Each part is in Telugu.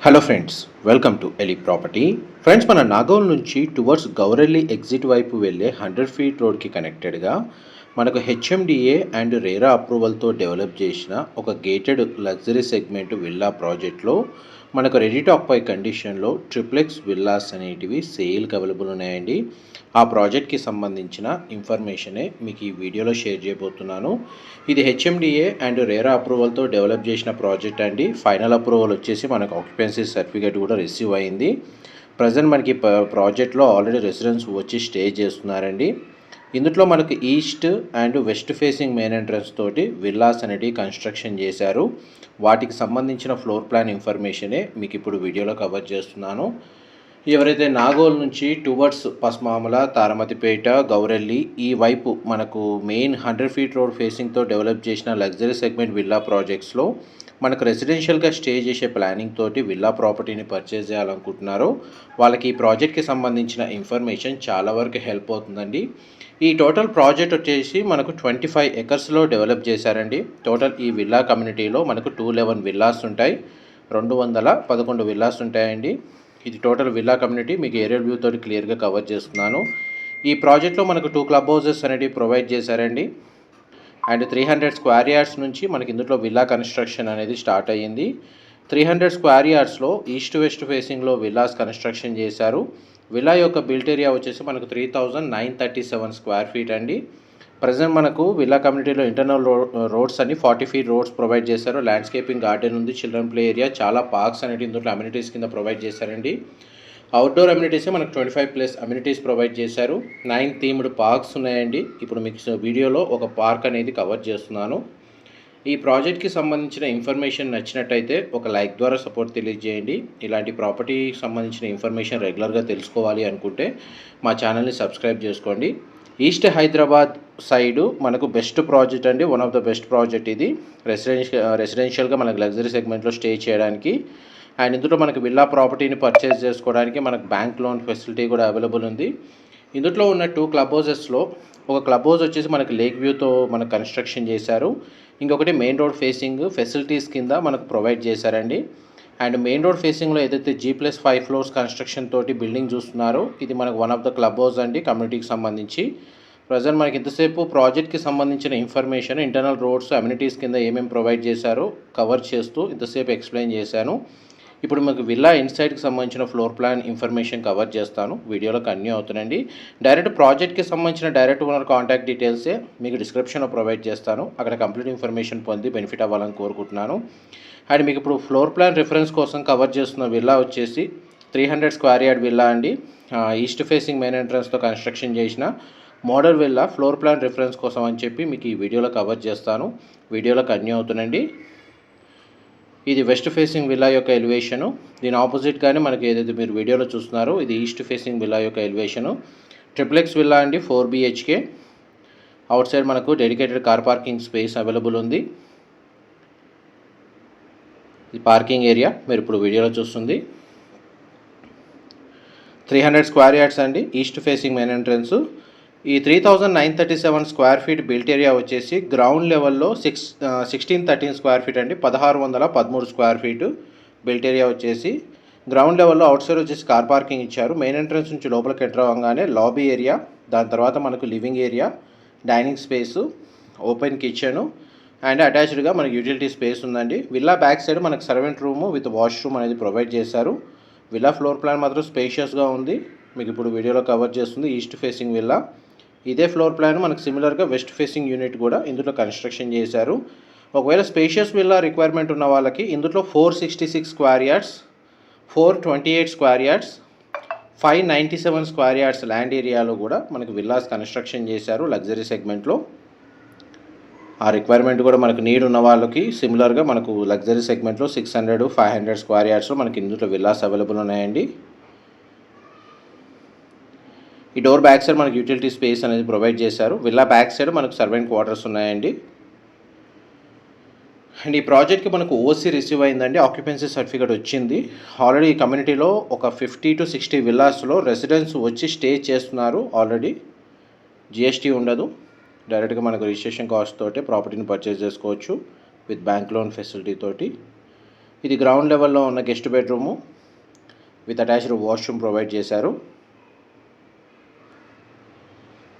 Hello friends welcome to Eli property friends మన నాగోల్ నుంచి టువర్డ్స్ గౌరెల్లి ఎగ్జిట్ వైపు వెళ్ళే హండ్రెడ్ ఫీట్ రోడ్కి కనెక్టెడ్గా మనకు హెచ్ఎండిఏ అండ్ రేరా అప్రూవల్తో డెవలప్ చేసిన ఒక గేటెడ్ లగ్జరీ సెగ్మెంట్ విల్లా ప్రాజెక్ట్లో మనకు రెడీ టు పై కండిషన్లో ట్రిప్లెక్స్ విల్లాస్ అనేటివి సేల్కి అవైలబుల్ ఉన్నాయండి. ఆ ప్రాజెక్ట్కి సంబంధించిన ఇన్ఫర్మేషనే మీకు ఈ వీడియోలో షేర్ చేయబోతున్నాను. ఇది హెచ్ఎండిఏ అండ్ రేరా అప్రూవల్తో డెవలప్ చేసిన ప్రాజెక్ట్ అండి. ఫైనల్ అప్రూవల్ వచ్చేసి మనకు ఆక్యుపెన్సీ సర్టిఫికేట్ కూడా రిసీవ్ అయింది. ప్రజెంట్ మనకి ప్రాజెక్ట్లో ఆల్రెడీ రెసిడెన్స్ వచ్చి స్టే చేస్తున్నారండి. ఇందులో మనకు east and west facing main entrance తోటి విల్లాస్ అనేటివి కన్స్ట్రక్షన్ చేశారు. వాటికి సంబంధించిన ఫ్లోర్ ప్లాన్ ఇన్ఫర్మేషనే మీకు ఇప్పుడు వీడియోలో కవర్ చేస్తున్నాను. ఎవరైతే నాగోల్ నుంచి టువర్డ్స్ పస్మామల తారమతిపేట గౌరెల్లి ఈ వైపు మనకు మెయిన్ హండ్రెడ్ ఫీట్ రోడ్ ఫేసింగ్తో డెవలప్ చేసిన లగ్జరీ సెగ్మెంట్ విల్లా ప్రాజెక్ట్స్లో మనకు రెసిడెన్షియల్గా స్టే చేసే ప్లానింగ్ తోటి విల్లా ప్రాపర్టీని పర్చేజ్ చేయాలనుకుంటున్నారో వాళ్ళకి ఈ ప్రాజెక్ట్కి సంబంధించిన ఇన్ఫర్మేషన్ చాలా వరకు హెల్ప్ అవుతుందండి. ఈ టోటల్ ప్రాజెక్ట్ వచ్చేసి మనకు ట్వంటీ ఫైవ్ ఎకర్స్లో డెవలప్ చేశారండి. టోటల్ ఈ విల్లా కమ్యూనిటీలో మనకు టూ లెవెన్ విల్లాస్ ఉంటాయి. రెండు వందల పదకొండు విల్లాస్ ఉంటాయండి. ఇది టోటల్ విల్లా కమ్యూనిటీ మీకు ఏరియల్ వ్యూ తోటి క్లియర్గా కవర్ చేస్తున్నాను. ఈ ప్రాజెక్ట్లో మనకు టూ క్లబ్ హౌసెస్ అనేవి ప్రొవైడ్ చేశారండి. And three hundred square yards నుంచి మనకి ఇందులో విల్లా కన్స్ట్రక్షన్ అనేది స్టార్ట్ అయ్యింది. త్రీ హండ్రెడ్ స్క్వేర్ యార్డ్స్లో ఈస్ట్ వెస్ట్ ఫేసింగ్లో విల్లాస్ కన్స్ట్రక్షన్ చేశారు. విల్లా యొక్క బిల్ట్ ఏరియా వచ్చేసి మనకు three thousand nine thirty seven square feet అండి. ప్రజెంట్ మనకు విల్లా కమ్యూనిటీలో ఇంటర్నల్ రోడ్స్ అన్ని ఫార్టీ ఫీట్ రోడ్స్ ప్రొవైడ్ చేశారు. ల్యాండ్స్కేపింగ్ గార్డెన్ ఉంది చిల్డ్రన్ ప్లే ఏరియా చాలా పార్క్స్ అనేవి ఇందులో అమ్యూనిటీస్ కింద ప్రొవైడ్ చేశారండి. అవుట్డోర్ అమ్యూనిటీస్ మనకు twenty five plus amenities provide చేశారు. నైన్ థీమ్డ్ పార్క్స్ ఉన్నాయండి. ఇప్పుడు మీకు వీడియోలో ఒక పార్క్ అనేది కవర్ చేస్తున్నాను. ఈ ప్రాజెక్ట్కి సంబంధించిన ఇన్ఫర్మేషన్ నచ్చినట్టయితే ఒక లైక్ ద్వారా సపోర్ట్ తెలియజేయండి. ఇలాంటి ప్రాపర్టీకి సంబంధించిన ఇన్ఫర్మేషన్ రెగ్యులర్గా తెలుసుకోవాలి అనుకుంటే మా ఛానల్ని సబ్స్క్రైబ్ చేసుకోండి. ఈస్ట్ హైదరాబాద్ సైడు మనకు బెస్ట్ ప్రాజెక్ట్ అండి. One of the best project ఇది. రెసిడెన్షియల్ రెసిడెన్షియల్గా మనకు లగ్జరీ సెగ్మెంట్లో స్టే చేయడానికి. అండ్ ఇందులో మనకి విల్లా ప్రాపర్టీని పర్చేస్ చేసుకోవడానికి మనకు బ్యాంక్ లోన్ ఫెసిలిటీ కూడా అవైలబుల్ ఉంది. ఇందులో ఉన్న టూ క్లబ్ హౌసెస్లో ఒక క్లబ్ హౌస్ వచ్చేసి మనకి లేక్ వ్యూతో మనకు కన్స్ట్రక్షన్ చేశారు. ఇంకొకటి మెయిన్ రోడ్ ఫేసింగ్ ఫెసిలిటీస్ కింద మనకు ప్రొవైడ్ చేశారండి. అండ్ మెయిన్ రోడ్ ఫేసింగ్లో ఏదైతే G plus five floors construction తోటి బిల్డింగ్ చూస్తున్నారో ఇది మనకు one of the club house అండి కమ్యూనిటీకి సంబంధించి. ప్రజెంట్ మనకి ఇంతసేపు ప్రాజెక్ట్కి సంబంధించిన ఇన్ఫర్మేషన్ ఇంటర్నల్ రోడ్స్ అమ్యూనిటీస్ కింద ఏమేమి ప్రొవైడ్ చేశారో కవర్ చేస్తూ ఇంతసేపు ఎక్స్ప్లెయిన్ చేశాను. ఇప్పుడు మీకు విల్లా ఇన్సైడ్కి సంబంధించిన ఫ్లోర్ ప్లాన్ ఇన్ఫర్మేషన్ కవర్ చేస్తాను. వీడియోలో కన్యూ అవుతుందండి డైరెక్ట్ ప్రాజెక్ట్కి సంబంధించిన డైరెక్ట్ ఓనర్ కాంటాక్ట్ డీటెయిల్సే మీకు డిస్క్రిప్షన్లో ప్రొవైడ్ చేస్తాను. అక్కడ కంప్లీట్ ఇన్ఫర్మేషన్ పొంది బెనిఫిట్ అవ్వాలని కోరుకుంటున్నాను. అండ్ మీకు ఇప్పుడు ఫ్లోర్ ప్లాన్ రిఫరెన్స్ కోసం కవర్ చేస్తున్న విల్లా వచ్చేసి three hundred square yard villa అండి. ఈస్ట్ ఫేసింగ్ మెయిన్ ఎంట్రన్స్తో కన్స్ట్రక్షన్ చేసిన model villa floor plan reference కోసం అని చెప్పి మీకు ఈ వీడియోలో కవర్ చేస్తాను. వీడియోలో కన్యూ అవుతుందండి ఇది వెస్ట్ ఫేసింగ్ విల్లా యొక్క ఎలివేషను. దీని ఆపోజిట్గానే మనకి ఏదైతే మీరు వీడియోలో చూస్తున్నారో ఇది ఈస్ట్ ఫేసింగ్ విల్లా యొక్క ఎలివేషను. ట్రిప్లెక్స్ విల్లా అండి ఫోర్ బిహెచ్కే. అవుట్ సైడ్ మనకు dedicated car parking space available ఉంది. ఇది పార్కింగ్ ఏరియా మీరు ఇప్పుడు వీడియోలో చూస్తుంది. త్రీ హండ్రెడ్ స్క్వేర్ యార్డ్స్ అండి ఈస్ట్ ఫేసింగ్ మెయిన్ ఎంట్రన్స్. ఈ three thousand nine thirty seven square feet built area వచ్చేసి గ్రౌండ్ లెవెల్లో six sixteen thirteen square feet అండి. పదహారు వందల పదమూడు స్క్వేర్ ఫీట్ బిల్ట్ ఏరియా వచ్చేసి గ్రౌండ్ లెవెల్లో అవుట్ సైడ్ వచ్చేసి కార్ పార్కింగ్ ఇచ్చారు. మెయిన్ ఎంట్రన్స్ నుంచి లోపలికి ఎంటర్ అవ్వగానే లాబీ ఏరియా దాని తర్వాత మనకు living area dining space open kitchen and అటాచ్డ్గా మనకి యూటిలిటీ స్పేస్ ఉందండి. విల్లా బ్యాక్ సైడ్ మనకు సర్వెంట్ రూము విత్ వాష్రూమ్ అనేది ప్రొవైడ్ చేశారు. విల్లా ఫ్లోర్ ప్లాన్ మాత్రం స్పేషియస్గా ఉంది. మీకు ఇప్పుడు వీడియోలో కవర్ చేస్తుంది ఈస్ట్ ఫేసింగ్ విల్లా ఇదే ఫ్లోర్ ప్లాన్ మనకు సిమిలర్గా వెస్ట్ ఫేసింగ్ యూనిట్ కూడా ఇందులో కన్స్ట్రక్షన్ చేశారు. ఒకవేళ స్పేషియస్ విల్లా రిక్వైర్మెంట్ ఉన్న వాళ్ళకి ఇందులో four sixty six square yards four twenty eight square yards five ninety seven square yards land ఏరియాలో కూడా మనకు విల్లాస్ కన్స్ట్రక్షన్ చేశారు లగ్జరీ సెగ్మెంట్లో ఆ రిక్వైర్మెంట్ కూడా మనకు నీడ్ ఉన్న వాళ్ళకి సిమిలర్గా మనకు లగ్జరీ సెగ్మెంట్లో six hundred five hundred square యార్డ్స్లో మనకి ఇందులో విల్లాస్ అవైలబుల్ ఉన్నాయండి. ఈ డోర్ బ్యాక్ సైడ్ మనకి యూటిలిటీ స్పేస్ అనేది ప్రొవైడ్ చేశారు. విల్లా బ్యాక్ సైడ్ మనకు సర్వెంట్ క్వార్టర్స్ ఉన్నాయండి. అండ్ ఈ ప్రాజెక్ట్కి మనకు ఓసీ రిసీవ్ అయిందండి. ఆక్యుపెన్సీ సర్టిఫికేట్ వచ్చింది. ఆల్రెడీ ఈ కమ్యూనిటీలో ఒక ఫిఫ్టీ టు సిక్స్టీ విల్లాస్లో రెసిడెంట్స్ వచ్చి స్టే చేస్తున్నారు. ఆల్రెడీ జిఎస్టీ ఉండదు. డైరెక్ట్గా మనకు రిజిస్ట్రేషన్ కాస్ట్ తోటి ప్రాపర్టీని పర్చేస్ చేసుకోవచ్చు విత్ బ్యాంక్ లోన్ ఫెసిలిటీ తోటి. ఇది గ్రౌండ్ లెవెల్లో ఉన్న guest bedroom with attached washroom provide చేశారు.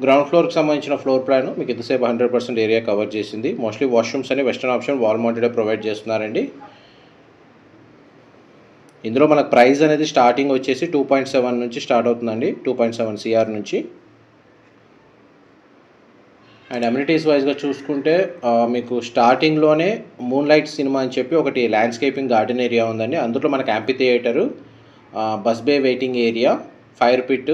గ్రౌండ్ ఫ్లోర్కి సంబంధించిన ఫ్లోర్ ప్లాన్ మీకు ఎంతసేపు హండ్రెడ్ పర్సెంట్ ఏరియా కవర్ చేసింది. మోస్ట్లీ వాష్రూమ్స్ అని వెస్టర్న్ ఆప్షన్ వాల్ మౌంటెడే ప్రొవైడ్ చేస్తున్నారండి. ఇందులో మనకు ప్రైస్ అనేది స్టార్టింగ్ వచ్చేసి టూ పాయింట్ సెవెన్ నుంచి స్టార్ట్ అవుతుందండి. టూ పాయింట్ సెవెన్ సిఆర్ నుంచి. అండ్ అమ్యూనిటీస్ వైజ్గా చూసుకుంటే మీకు స్టార్టింగ్లోనే మూన్ లైట్ సినిమా అని చెప్పి ఒకటి ల్యాండ్స్కేపింగ్ గార్డెన్ ఏరియా ఉందండి. అందులో మనకు amphitheatre bus bay waiting area fire pit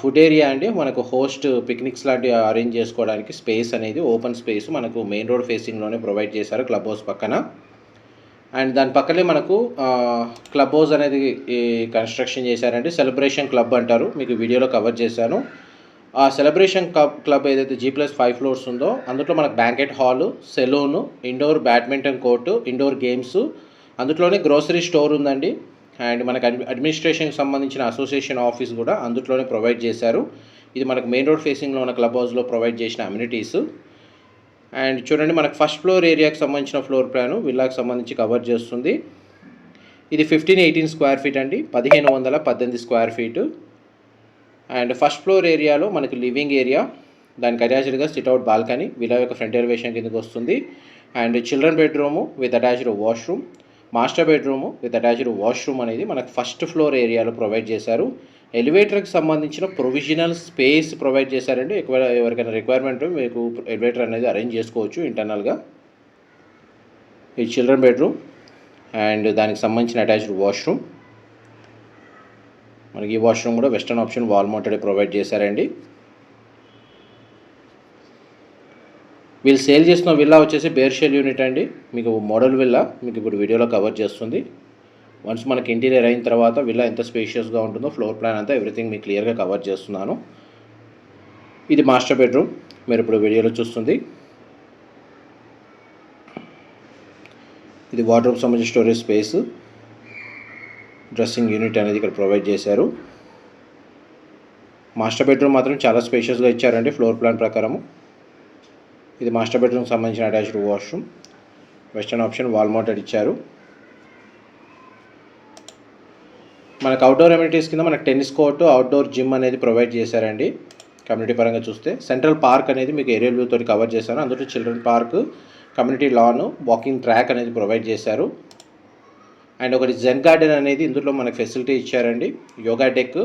food area అండి మనకు హోస్ట్ పిక్నిక్స్ లాంటివి అరేంజ్ చేసుకోవడానికి స్పేస్ అనేది ఓపెన్ స్పేస్ మనకు మెయిన్ రోడ్ ఫేసింగ్లోనే ప్రొవైడ్ చేశారు క్లబ్ హౌస్ పక్కన. అండ్ దాని పక్కనే మనకు క్లబ్ హౌస్ అనేది కన్స్ట్రక్షన్ చేశారండి సెలబ్రేషన్ క్లబ్ అంటారు. మీకు వీడియోలో కవర్ చేశాను. ఆ సెలబ్రేషన్ క్లబ్ క్లబ్ ఏదైతే జీ ప్లస్ ఫైవ్ ఫ్లోర్స్ ఉందో అందులో మనకు banquet hall salon indoor badminton court indoor games అందులోనే గ్రోసరీ స్టోర్ ఉందండి. అండ్ మనకు అడ్మి అడ్మినిస్ట్రేషన్కి సంబంధించిన అసోసియేషన్ ఆఫీస్ కూడా అందులోనే ప్రొవైడ్ చేశారు. ఇది మనకు మెయిన్ రోడ్ ఫేసింగ్లో ఉన్న క్లబ్ హౌస్లో ప్రొవైడ్ చేసిన అమ్యూనిటీస్ అండ్ చూడండి మనకు ఫస్ట్ ఫ్లోర్ ఏరియాకి సంబంధించిన ఫ్లోర్ ప్లాను విల్లాకి సంబంధించి కవర్ చేస్తుంది. ఇది ఫిఫ్టీన్ ఎయిటీన్ స్క్వేర్ ఫీట్ అండి. పదిహేను వందల పద్దెనిమిది square feet and first floor ఏరియాలో మనకి లివింగ్ ఏరియా దానికి అటాచ్డ్గా సిట్అవుట్ బాల్కనీ విలా యొక్క ఫ్రంట్ ఎలివేషన్ కిందకి వస్తుంది. And children bedroom with attached washroom master bedroom with attached washroom అనేది మనకు ఫస్ట్ ఫ్లోర్ ఏరియాలో ప్రొవైడ్ చేశారు. ఎలివేటర్కి సంబంధించిన ప్రొవిజనల్ స్పేస్ ప్రొవైడ్ చేశారండి. ఎక్కువ ఎవరికైనా రిక్వైర్మెంట్ మీకు ఎలివేటర్ అనేది అరేంజ్ చేసుకోవచ్చు ఇంటర్నల్గా. ఈ చిల్డ్రన్ బెడ్రూమ్ అండ్ దానికి సంబంధించిన అటాచ్డ్ వాష్రూమ్. మనకి ఈ వాష్రూమ్ కూడా western option wall mounted provide చేశారండి. వీళ్ళు సేల్ చేసిన విల్లా వచ్చేసి బేర్షెల్ యూనిట్ అండి. మీకు మోడల్ విల్లా మీకు ఇప్పుడు వీడియోలో కవర్ చేస్తుంది. వన్స్ మనకి ఇంటీరియర్ అయిన తర్వాత విల్లా ఎంత స్పేషియస్గా ఉంటుందో ఫ్లోర్ ప్లాన్ అంతా ఎవ్రీథింగ్ మీకు క్లియర్గా కవర్ చేస్తున్నాను. ఇది మాస్టర్ బెడ్రూమ్ మీరు ఇప్పుడు వీడియోలో చూస్తుంది. ఇది వాటర్ సంబంధించిన స్టోరేజ్ స్పేస్ డ్రెస్సింగ్ యూనిట్ అనేది ఇక్కడ ప్రొవైడ్ చేశారు. మాస్టర్ బెడ్రూమ్ మాత్రం చాలా స్పేషియస్గా ఇచ్చారండి ఫ్లోర్ ప్లాన్ ప్రకారము. ఇది మాస్టర్ బెడ్రూమ్కి సంబంధించిన attached washroom. Western option wall mounted ఇచ్చారు. మనకు అవుట్డోర్ ఎమ్యూనిటీస్ కింద మనకు టెన్నిస్ కోర్ట్ అవుట్డోర్ జిమ్ అనేది ప్రొవైడ్ చేశారండి. కమ్యూనిటీ పరంగా చూస్తే సెంట్రల్ పార్క్ అనేది మీకు ఏరియల్ వ్యూ తోటి కవర్ చేశాను. అందులో children park community lawn walking track అనేది ప్రొవైడ్ చేశారు. అండ్ ఒకటి జెన్ గార్డెన్ అనేది ఇందులో మనకు ఫెసిలిటీ ఇచ్చారండి. యోగా డెక్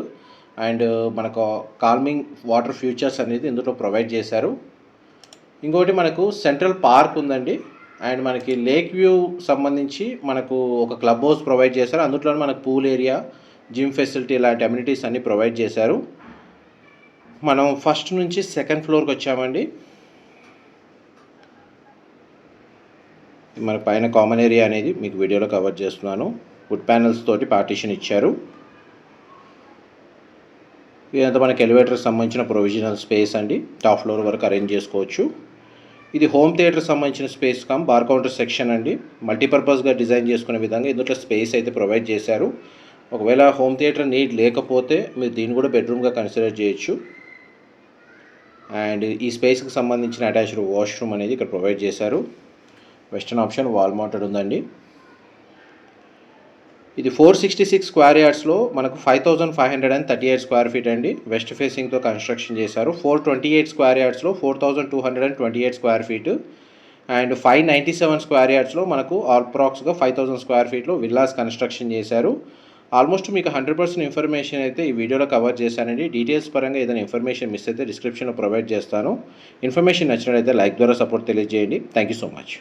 అండ్ మనకు కాల్మింగ్ వాటర్ ఫ్యూచర్స్ అనేది ఇందులో ప్రొవైడ్ చేశారు. ఇంకోటి మనకు సెంట్రల్ పార్క్ ఉందండి. అండ్ మనకి లేక్ వ్యూ సంబంధించి మనకు ఒక క్లబ్ హౌస్ ప్రొవైడ్ చేశారు. అందులో మనకు పూల్ ఏరియా జిమ్ ఫెసిలిటీ లాంటి అమ్యూనిటీస్ అన్నీ ప్రొవైడ్ చేశారు. మనం ఫస్ట్ నుంచి సెకండ్ ఫ్లోర్కి వచ్చామండి. మన పైన కామన్ ఏరియా అనేది మీకు వీడియోలో కవర్ చేస్తున్నాను. వుడ్ ప్యానల్స్ తోటి పార్టీషన్ ఇచ్చారు. ఇదంతా మనకి ఎలివేటర్ సంబంధించిన ప్రొవిజనల్ స్పేస్ అండి. టాప్ ఫ్లోర్ వరకు అరేంజ్ చేసుకోవచ్చు. ఇది హోమ్ థియేటర్ సంబంధించిన space cum bar counter section అండి. మల్టీపర్పస్గా డిజైన్ చేసుకునే విధంగా ఇందులో స్పేస్ అయితే ప్రొవైడ్ చేశారు. ఒకవేళ హోమ్ థియేటర్ నీడ్ లేకపోతే మీరు దీన్ని కూడా బెడ్రూమ్గా కన్సిడర్ చేయొచ్చు. అండ్ ఈ స్పేస్కి సంబంధించిన అటాచ్డ్ వాష్రూమ్ అనేది ఇక్కడ ప్రొవైడ్ చేశారు. వెస్టర్న్ ఆప్షన్ వాల్ మౌంటెడ్ ఉందండి. ఇది ఫోర్ సిక్స్టీ సిక్స్ స్క్వేర్ యార్డ్స్లో మనకు five thousand five hundred and thirty eight square feet అండి వెస్ట్ ఫేసింగ్తో కన్స్ట్రక్షన్ చేశారు. Four twenty eight square యార్డ్స్లో four thousand two hundred and twenty eight square feet and five ninety seven square యార్డ్స్లో మనకు ఆల్ప్రాక్స్గా ఫైవ్ థౌసండ్ స్క్వేర్ ఫీట్లో విల్లాస్ కన్స్ట్రక్షన్ చేశారు. ఆల్మోస్ట్ మీకు హండ్రెడ్ పర్సెంట్ ఇన్ఫర్మేషన్ అయితే ఈ వీడియోలో కవర్ చేశానండి. డీటెయిల్స్ పరంగా ఏదైనా ఇన్ఫర్మేషన్ మిస్ అయితే డిస్క్రిప్షన్లో ప్రొవైడ్ చేస్తాను. ఇన్ఫర్మేషన్ నచ్చినట్లయితే లైక్ ద్వారా సపోర్ట్ తెలియజేయండి. Thank you so much